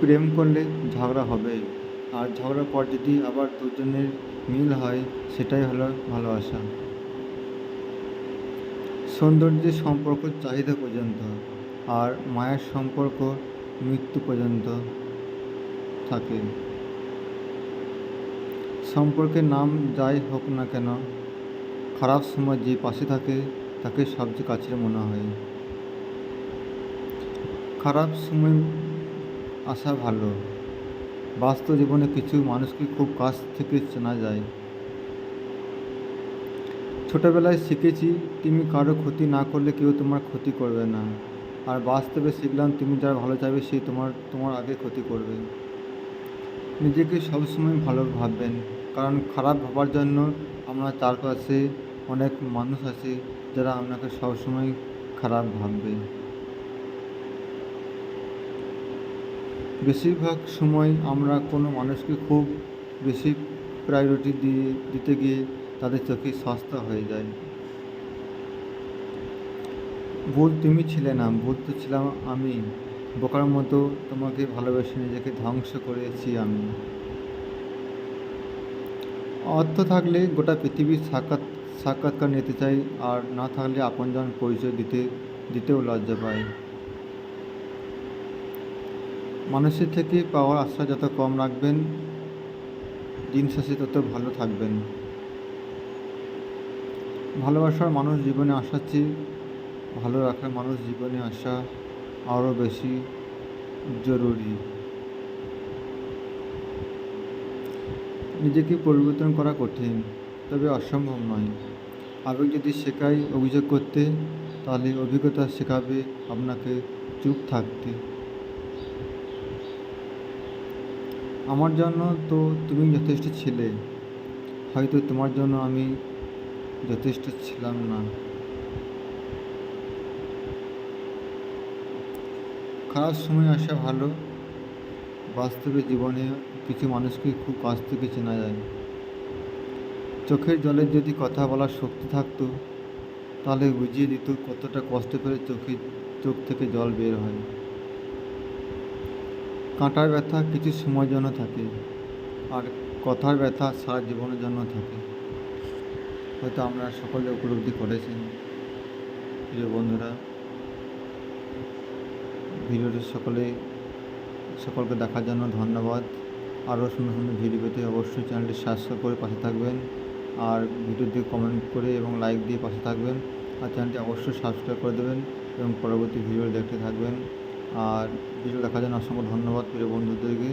প্রেম করলে ঝগড়া হবেই আর ঝগড়ার পর যদি আবার দুজনের মিল হয়, সেটাই হলো ভালোবাসা। সৌন্দর্যের সম্পর্ক চাহিদা পর্যন্ত আর মায়ের সম্পর্ক মৃত্যু পর্যন্ত থাকে। সম্পর্কের নাম যাই হোক না কেন, খারাপ সময় যে পাশে থাকে, তাকে সবচেয়ে কাছের মনে হয়। খারাপ সময় আসা ভালো। বাস্তব জীবনে কিছু মানুষকে খুব কাছ থেকে চেনা যায়। ছোটোবেলায় শিখেছি, তুমি কারও ক্ষতি না করলে কেউ তোমার ক্ষতি করবে না। আর বাস্তবে শিখলাম, তুমি যার ভালো চাইবে, সে তোমার তোমার আগে ক্ষতি করবে। নিজেকে সবসময় ভালো ভাববেন, কারণ খারাপ ভাবার জন্য আমরা চারপাশে অনেক মানুষ আছে, যারা আপনাকে সবসময় খারাপ ভাববে। বেশিরভাগ সময় আমরা কোনো মানুষকে খুব বেশি প্রায়োরিটি দিয়ে, দিতে গিয়ে তাদের চোখে সস্তা হয়ে যায়। ভুল তুমি ছিলে না, ভুল তো ছিলাম আমি। বোকার মতো তোমাকে ভালোবেসে নিজেকে ধ্বংস করেছি আমি। অর্থ থাকলে গোটা পৃথিবীর সাক্ষাৎ, সাক্ষাৎকার নিতে চাই, আর না থাকলে আপনজন পরিচয় দিতে, দিতেও লজ্জা পায়। মানুষের থেকে পাওয়ার আশা যত কম রাখবেন, দিন শেষে তত ভালো থাকবেন। ভালোবাসার মানুষ জীবনে আসার চেয়ে ভালো রাখার মানুষ জীবনে আসা আরও বেশি জরুরি। নিজেকে পরিবর্তন করা কঠিন, তবে অসম্ভব নয়। আবেগ যদি শেখায়, অভিযোগ করতে, তাহলে অভিজ্ঞতা শেখাবে আপনাকে চুপ থাকতে। আমার জন্য তো তুমি যথেষ্ট ছিলে। হয়তো তোমার জন্য আমি যথেষ্ট ছিলাম না। খারাপ সময় আসা ভালো। বাস্তবে জীবনে কিছু মানুষকে খুব কাছ থেকে চেনা যায়। চোখের জলের যদি কথা বলার শক্তি থাকতো, তাহলে বুঝিয়ে দিত কতটা কষ্ট করে চোখে, চোখ থেকে জল বের হয়। কাঁটার ব্যথা কিছু সময়ের জন্য থাকে, আর কথার ব্যথা সারা জীবনের জন্য থাকে। হয়তো আপনারা সকলে উপলব্ধি করেছেন প্রিয় বন্ধুরা, ভিডিওটি সকলে, সকলকে দেখার জন্য ধন্যবাদ। আরও সুন্দর সুন্দর ভিডিও পেতে অবশ্যই চ্যানেলটি সাবস্ক্রাইব করে পাশে থাকবেন, আর ভিডিও দিয়ে কমেন্ট করে এবং লাইক দিয়ে পাশে থাকবেন, আর চ্যানেলটি অবশ্যই সাবস্ক্রাইব করে দেবেন এবং পরবর্তী ভিডিও দেখতে থাকবেন। আর ভিডিও দেখার জন্য অসংখ্য ধন্যবাদ প্রিয় বন্ধুদেরকে।